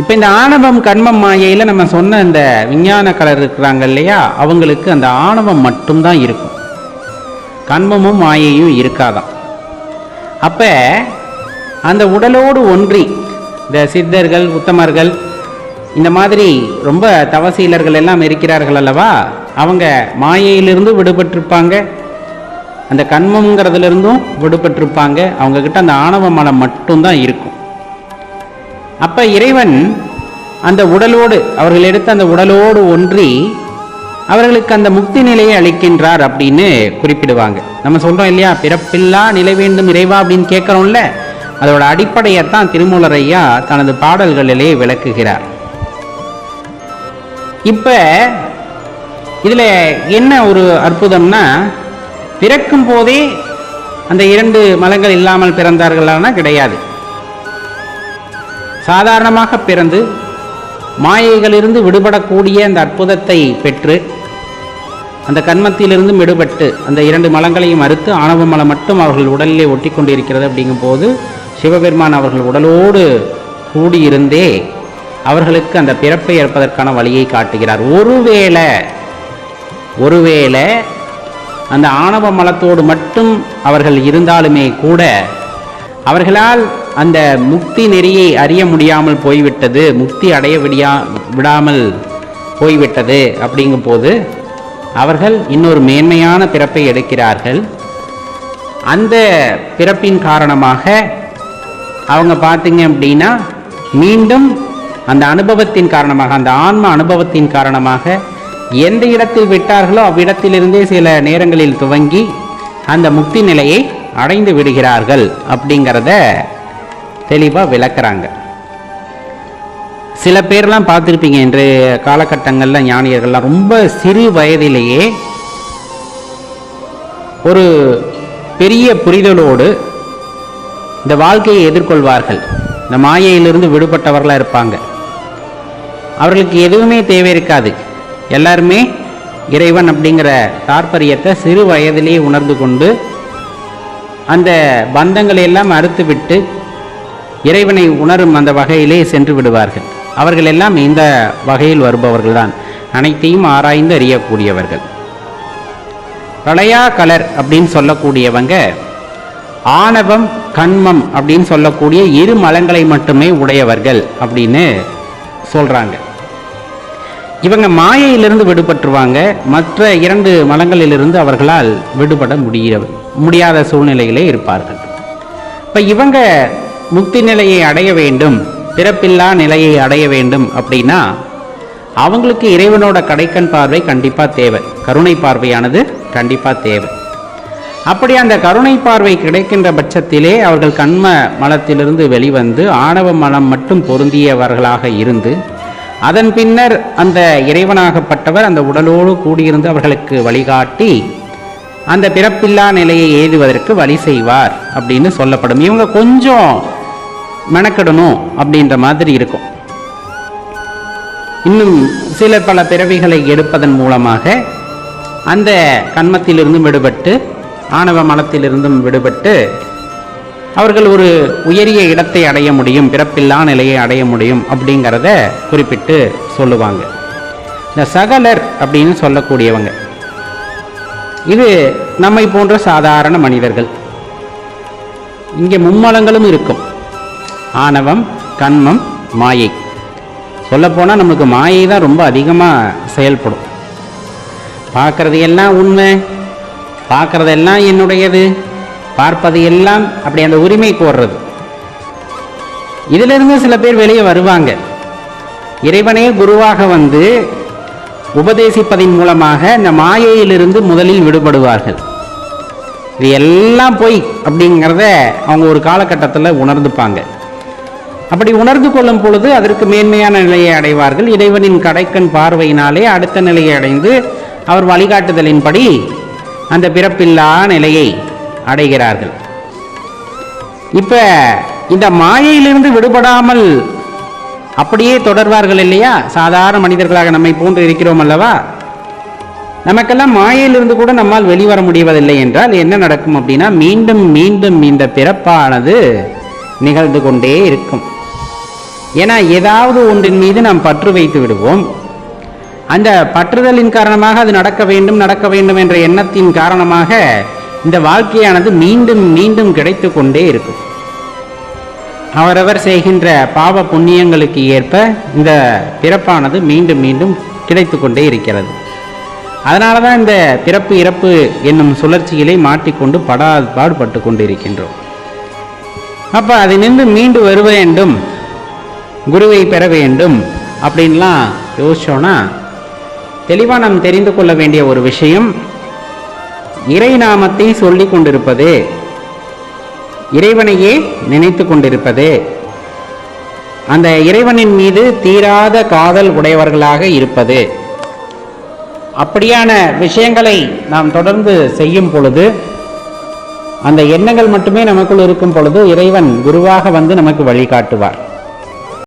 இப்போ இந்த ஆணவம் கண்மம் மாயையில் நம்ம சொன்ன இந்த விஞ்ஞான கலர் இருக்கிறாங்க இல்லையா அவங்களுக்கு அந்த ஆணவம் மட்டும்தான் இருக்கும். கண்மமும் மாயையும் இருக்காதான் அப்போ அந்த உடலோடு ஒன்றி இந்த சித்தர்கள் உத்தமர்கள் இந்த மாதிரி ரொம்ப தவசீலர்கள் எல்லாம் இருக்கிறார்கள் அல்லவா அவங்க மாயையிலிருந்து விடுபட்டிருப்பாங்க. அந்த கண்மங்கிறதுலேருந்தும் விடுபட்டிருப்பாங்க. அவங்கக்கிட்ட அந்த ஆணவ மலம் மட்டும்தான் இருக்கும். அப்போ இறைவன் அந்த உடலோடு அவர்கள் எடுத்த அந்த உடலோடு ஒன்றி அவர்களுக்கு அந்த முக்தி நிலையை அளிக்கின்றார் அப்படின்னு குறிப்பிடுவாங்க. நம்ம சொல்கிறோம் இல்லையா? பிறப்பில்லா நிலை வேண்டும் இறைவா அப்படின்னு கேட்குறோம்ல? அதோட அடிப்படையை தான் திருமூலரையா தனது பாடல்களிலே விளக்குகிறார். இப்போ இதில் என்ன ஒரு அற்புதம்னா பிறக்கும் போதே அந்த இரண்டு மலங்கள் இல்லாமல் பிறந்தார்களானா கிடையாது. சாதாரணமாக பிறந்து மாயைகளிலிருந்து விடுபடக்கூடிய அந்த அற்புதத்தை பெற்று அந்த கண்மத்திலிருந்து விடுபட்டு அந்த இரண்டு மலங்களையும் அறுத்து ஆணவ மலம் மட்டும் அவர்கள் உடலிலே ஒட்டி கொண்டிருக்கிறது அப்படிங்கும்போது சிவபெருமான் அவர்கள் உடலோடு கூடியிருந்தே அவர்களுக்கு அந்த பிறப்பை ஏற்பதற்கான வழியை காட்டுகிறார். ஒருவேளை ஒருவேளை அந்த ஆணவ மலத்தோடு மட்டும் அவர்கள் இருந்தாலுமே கூட அவர்களால் அந்த முக்தி நெறியை அறிய முடியாமல் போய்விட்டது முக்தி அடைய விடியா விடாமல் போய்விட்டது அப்படிங்கும்போது அவர்கள் இன்னொரு மேன்மையான பிறப்பை எடுக்கிறார்கள். அந்த பிறப்பின் காரணமாக அவங்க பார்த்தீங்க அப்படின்னா மீண்டும் அந்த அனுபவத்தின் காரணமாக அந்த ஆன்ம அனுபவத்தின் காரணமாக எந்த இடத்தில் விட்டார்களோ அவ்விடத்திலிருந்தே சில நேரங்களில் துவங்கி அந்த முக்தி நிலையை அடைந்து விடுகிறார்கள் அப்படிங்கிறத தெளிவாக விளக்குறாங்க. சில பேர்லாம் பார்த்துருப்பீங்க இன்றைய காலகட்டங்களில் ஞானியர்கள்லாம் ரொம்ப சிறு வயதிலேயே ஒரு பெரிய புரிதலோடு இந்த வாழ்க்கையை எதிர்கொள்வார்கள். இந்த மாயையிலிருந்து விடுபட்டவர்களாக இருப்பாங்க. அவர்களுக்கு எதுவுமே தேவை இருக்காது. எல்லாருமே இறைவன் அப்படிங்கிற தாற்பயத்தை சிறு வயதிலேயே உணர்ந்து கொண்டு அந்த பந்தங்களை எல்லாம் அறுத்து விட்டு இறைவனை உணரும் அந்த வகையிலே சென்று விடுவார்கள். அவர்கள் எல்லாம் இந்த வகையில் வருபவர்கள்தான். அனைத்தையும் ஆராய்ந்து அறியக்கூடியவர்கள். பிரளயா கலர் அப்படின்னு சொல்லக்கூடியவங்க ஆணவம் கண்மம் அப்படின்னு சொல்லக்கூடிய இரு மலங்களை மட்டுமே உடையவர்கள் அப்படின்னு சொல்றாங்க. இவங்க மாயையிலிருந்து விடுபட்டுருவாங்க. மற்ற இரண்டு மலங்களிலிருந்து அவர்களால் விடுபட முடிய முடியாத சூழ்நிலையிலே இருப்பார்கள். இப்போ இவங்க முக்தி நிலையை அடைய வேண்டும் பிறப்பில்லா நிலையை அடைய வேண்டும் அப்படின்னா அவங்களுக்கு இறைவனோட கடைக்கண் பார்வை கண்டிப்பாக தேவை. கருணை பார்வையானது கண்டிப்பாக தேவை. அப்படி அந்த கருணை பார்வை கிடைக்கின்ற பட்சத்திலே அவர்கள் கண்ம மலத்திலிருந்து வெளிவந்து ஆணவ மலம் மட்டும் பொருந்தியவர்களாக இருந்து அதன் பின்னர் அந்த இறைவனாகப்பட்டவர் அந்த உடலோடு கூடியிருந்து அவர்களுக்கு வழிகாட்டி அந்த பிறப்பில்லா நிலையை ஏதுவதற்கு வழி செய்வார் அப்படின்னு சொல்லப்படும். இவங்க கொஞ்சம் மெனக்கிடணும் அப்படின்ற மாதிரி இருக்கும். இன்னும் சில பல பிறவிகளை எடுப்பதன் மூலமாக அந்த கண்மத்திலிருந்தும் விடுபட்டு ஆணவ மலத்திலிருந்தும் விடுபட்டு அவர்கள் ஒரு உயரிய இடத்தை அடைய முடியும் பிறப்பில்லா நிலையை அடைய முடியும் அப்படிங்கிறத குறிப்பிட்டு சொல்லுவாங்க. இந்த சகலர் அப்படின்னு சொல்லக்கூடியவங்க. இது நம்மை போன்ற சாதாரண மனிதர்கள். இங்கே மும்மலங்களும் இருக்கும். ஆணவம் கண்மம் மாயை. சொல்லப்போனால் நமக்கு மாயை தான் ரொம்ப அதிகமாக செயல்படும். பார்க்கறது எல்லாம் உண்மை பார்க்குறதெல்லாம் என்னுடையது பார்ப்பது எல்லாம் அப்படி அந்த உரிமை கோர்றது. இதிலிருந்து சில பேர் வெளியே வருவாங்க. இறைவனே குருவாக வந்து உபதேசிப்பதன் மூலமாக இந்த மாயையிலிருந்து முதலில் விடுபடுவார்கள். இது எல்லாம் பொய் அப்படிங்கிறத அவங்க ஒரு காலகட்டத்தில் உணர்ந்துப்பாங்க. அப்படி உணர்ந்து கொள்ளும் பொழுது அதற்கு மேன்மையான நிலையை அடைவார்கள். இறைவனின் கடைக்கண் பார்வையினாலே அடுத்த நிலையை அடைந்து அவர் வழிகாட்டுதலின்படி அந்த பிறப்பில்லா நிலையை அடைகிறார்கள். இப்ப இந்த மாயையிலிருந்து விடுபடாமல் அப்படியே தொடர்வார்கள் இல்லையா? சாதாரண மனிதர்களாக நம்மை போன்று இருக்கிறோம் அல்லவா? நமக்கெல்லாம் மாயையிலிருந்து கூட நம்மால் வெளிவர முடிவதில்லை என்றால் என்ன நடக்கும் அப்படின்னா மீண்டும் மீண்டும் இந்த பிறப்பானது நிகழ்ந்து கொண்டே இருக்கும். ஏன்னா ஏதாவது ஒன்றின் மீது நாம் பற்று வைத்து விடுவோம். அந்த பற்றுதலின் காரணமாக அது நடக்க வேண்டும் நடக்க வேண்டும் என்ற எண்ணத்தின் காரணமாக இந்த வாழ்க்கையானது மீண்டும் மீண்டும் கிடைத்து கொண்டே இருக்கும். அவரவர் செய்கின்ற பாவ புண்ணியங்களுக்கு ஏற்ப இந்த பிறப்பானது மீண்டும் மீண்டும் கிடைத்து கொண்டே இருக்கிறது. அதனால தான் இந்த பிறப்பு இறப்பு என்னும் சுழற்சியிலே மாட்டிக்கொண்டு படா பாடுபட்டு கொண்டிருக்கின்றோம். அப்போ அதிலிருந்து மீண்டு வர வேண்டும் குருவை பெற வேண்டும் அப்படின்லாம் யோசிச்சோன்னா தெளிவாக நாம் தெரிந்து கொள்ள வேண்டிய ஒரு விஷயம் இறை நாமத்தை சொல்லி கொண்டிருப்பது இறைவனையே நினைத்து கொண்டிருப்பது. அந்த இறைவனின் மீது தீராத காதல் உடையவர்களாக இருப்பது. அப்படியான விஷயங்களை நாம் தொடர்ந்து செய்யும் பொழுது அந்த எண்ணங்கள் மட்டுமே நமக்குள் இருக்கும் பொழுது இறைவன் குருவாக வந்து நமக்கு வழிகாட்டுவார்.